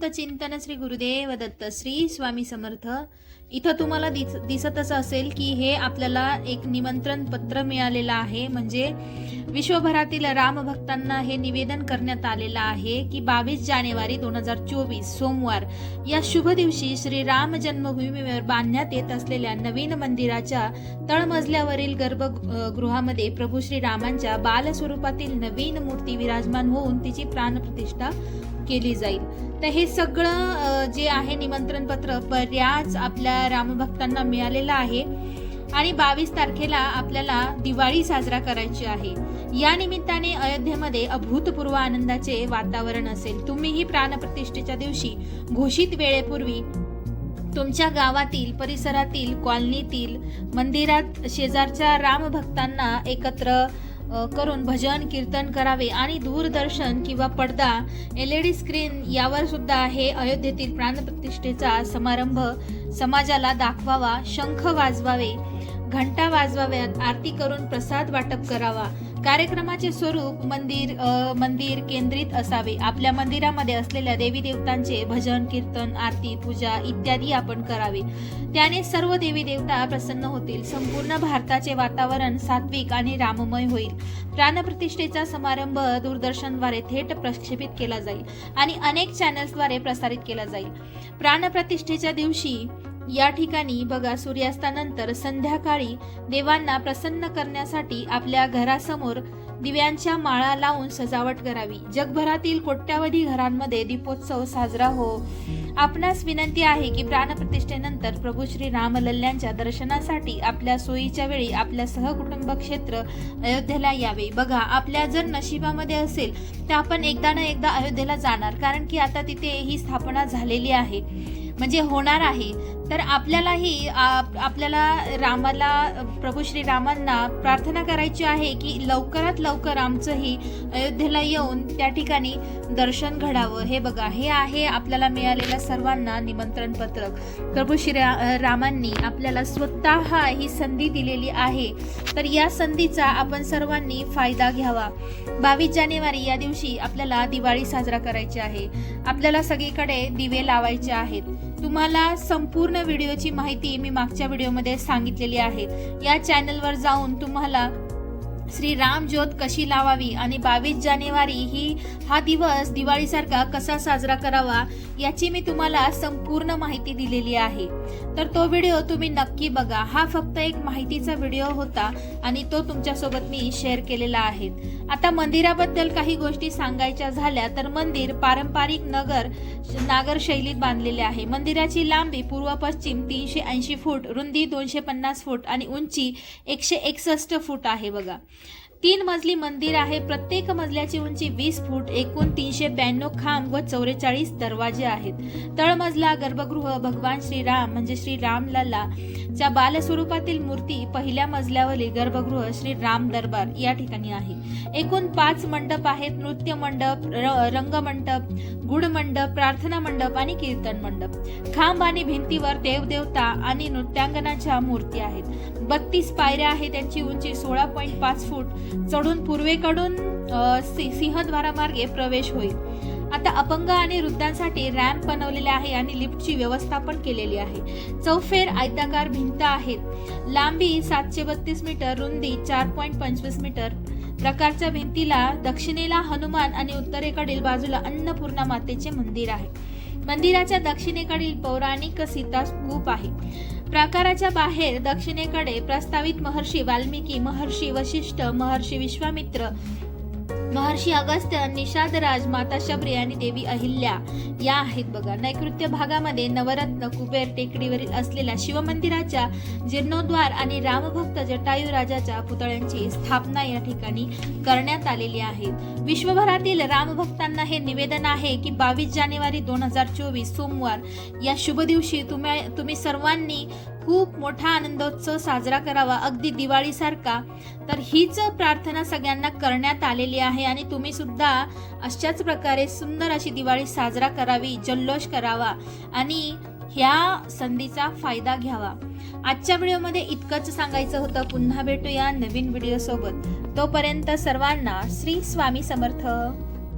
चिंतन श्री गुरुदेव दत्त श्री स्वामी समर्थ. इथं तुम्हाला दिस दिसतच असेल की हे आपल्याला एक निमंत्रण पत्र मिळालेलं आहे. म्हणजे विश्वभरातील रामभक्तांना हे निवेदन करण्यात आलेलं आहे की बावीस जानेवारी दोन हजार चोवीस सोमवार या शुभ दिवशी श्री राम जन्मभूमीवर बांधण्यात येत असलेल्या नवीन मंदिराच्या तळमजल्यावरील गर्भगृहामध्ये प्रभू श्री रामांच्या बाल स्वरूपातील नवीन मूर्ती विराजमान होऊन तिची प्राणप्रतिष्ठा केली जाईल. तर हे सगळं जे आहे निमंत्रण पत्र बऱ्याच आपल्या रामभक्तांना मिळालेलं आहे. आणि बावीस तारखेला आपल्याला दिवाळी साजरा करायची आहे. या निमित्ताने अयोध्येमध्ये अभूतपूर्व आनंदाचे वातावरण असेल. तुम्हीही प्राणप्रतिष्ठेच्या दिवशी घोषित वेळेपूर्वी तुमच्या गावातील परिसरातील कॉलनीतील मंदिरात शेजारच्या रामभक्तांना एकत्र करून भजन कीर्तन करावे आणि दूरदर्शन किंवा पडदा एल ई डी स्क्रीन यावर सुद्धा हे अयोध्येतील प्राणप्रतिष्ठेचा समारंभ समाजाला दाखवावा शंख वाजवावे. घंटा वाजवाव्यात आरती करून प्रसाद वाटप करावा. कार्यक्रमाचे स्वरूप मंदिर मंदिर केंद्रित असावे. आपल्या मंदिरामध्ये असलेल्या देवी देवतांचे भजन कीर्तन आरती पूजा इत्यादी आपण करावे. त्याने सर्व देवी देवता प्रसन्न होतील. संपूर्ण भारताचे वातावरण सात्विक आणि राममय होईल. प्राणप्रतिष्ठेचा समारंभ दूरदर्शनद्वारे थेट प्रक्षेपित केला जाईल आणि अनेक चॅनल्सद्वारे प्रसारित केला जाईल. प्राणप्रतिष्ठेच्या दिवशी या ठिकाणी बघा सूर्यास्तानंतर संध्याकाळी देवांना प्रसन्न करण्यासाठी आपल्या घरासमोर दिव्यांच्या माळा लावून सजावट करावी. जगभरातील कोट्यावधी घरांमध्ये दीपोत्सव साजरा हो. आपणास विनंती आहे की प्राणप्रतिष्ठेनंतर प्रभू श्री रामलल्ल्यांच्या दर्शनासाठी आपल्या सोयीच्या वेळी आपल्या सहकुटुंब क्षेत्र अयोध्येला यावे. बघा आपल्या जर नशिबामध्ये असेल तर आपण एकदा ना एकदा अयोध्येला जाणार. कारण की आता तिथे ही स्थापना झालेली आहे. म्हणजे होणार आहे. तर आपल्यालाही आप- आपल्याला रामाला प्रभू श्री रामांना प्रार्थना करायची आहे की लवकरात लवकर आमचंही अयोध्येला येऊन त्या ठिकाणी दर्शन घडावं. हे बघा हे आहे आपल्याला मिळालेलं सर्वांना निमंत्रण पत्रक प्रभू श्री रामांनी आपल्याला स्वतः ही संधी दिलेली आहे. तर या संधीचा आपण सर्वांनी फायदा घ्यावा. बावीस जानेवारी या दिवशी आपल्याला दिवाळी साजरा करायची आहे. आपल्याला सगळीकडे दिवे लावायचे आहेत. तुम्हाला संपूर्ण व्हिडिओची माहिती मी मागच्या व्हिडिओमध्ये सांगितलेली आहे. या चॅनलवर जाऊन तुम्हाला श्री राम ज्योत कशी लावावी आणि बावीस जानेवारी ही हा दिवस दिवाळीसारखा कसा साजरा करावा याची मी तुम्हाला संपूर्ण माहिती दिलेली आहे. तर तो व्हिडिओ तुम्ही नक्की बघा. हा फक्त एक माहितीचा व्हिडिओ होता आणि तो तुमच्यासोबत मी शेअर केलेला आहे. आता मंदिराबद्दल काही गोष्टी सांगायच्या झाल्या तर मंदिर पारंपरिक नगर नागर शैलीत बांधलेले आहे. मंदिराची लांबी पूर्व पश्चिम तीनशे ऐंशी फूट रुंदी दोनशे पन्नास फूट आणि उंची एकशे एकसष्ट फूट आहे बघा. तीन मजली मंदिर आहे. प्रत्येक मजल्याची उंची वीस फूट एकूण तीनशे ब्याण्णव खांब व चौवेचाळीस दरवाजे आहेत. तळमजला गर्भगृह भगवान श्रीराम म्हणजे श्री रामलला च्या बालस्वरूपातील मूर्ती पहिल्या मजल्यावरील गर्भगृह श्री राम दरबार या ठिकाणी आहे. एकूण पाच मंडप आहेत. नृत्य मंडप र- रंगमंडप गुढमंडप प्रार्थना मंडप आणि कीर्तन मंडप. खांब आणि भिंतीवर देवदेवता आणि नृत्यांगनाच्या मूर्ती आहेत. बत्तीस पायऱ्या आहेत. त्यांची उंची सोळा पॉईंट पाच फूट चढून पूर्वेकडून सि- सिंहद्वारामार्गे प्रवेश होईल. आता अपंग आणि वृद्धांसाठी रॅम्प बनवलेले आहे आणि लिफ्टची व्यवस्था पण केलेली आहे. चौफेर आयताकार भिंत आहेत. लांबी सातशे बत्तीस मीटर रुंदी चार पॉईंट पंचवीस मीटर. प्रकारच्या भिंतीला दक्षिणेला हनुमान आणि उत्तरेकडील बाजूला अन्नपूर्णा मातेचे मंदिर आहे. मंदिराच्या दक्षिणेकडील पौराणिक सीता स्तूप आहे. प्राकाराच्या बाहेर दक्षिणेकडे प्रस्तावित महर्षी वाल्मिकी महर्षी वशिष्ठ महर्षी विश्वामित्र महर्षी अगस्त्य निषादराज माता शबरी आणि देवी अहिल्या या आहेत बघा. नैकृत्य भागामध्ये नवरत्न कुबेर टेकडीवरील असलेल्या शिवमंदिराच्या जीर्णोद्वार आणि रामभक्त जटायू राजाच्या पुतळ्यांची स्थापना या ठिकाणी करण्यात आलेली आहे. विश्वभरातील रामभक्तांना हे निवेदन आहे की बावीस जानेवारी दोन हजार चोवीस सोमवार या शुभ दिवशी तुम्ही तुम्ही सर्वांनी खूप मोठा आनंदोत्सव साजरा करावा. अगदी दिवाळीसारखा. तर हीच प्रार्थना सगळ्यांना करण्यात आलेली आहे आणि तुम्ही सुद्धा अशाच प्रकारे सुंदर अशी दिवाळी साजरा करावी जल्लोष करावा आणि ह्या संधीचा फायदा घ्यावा. आजच्या व्हिडिओमध्ये इतकंच सांगायचं होतं. पुन्हा भेटूया नवीन व्हिडिओसोबत. तोपर्यंत सर्वांना श्री स्वामी समर्थ.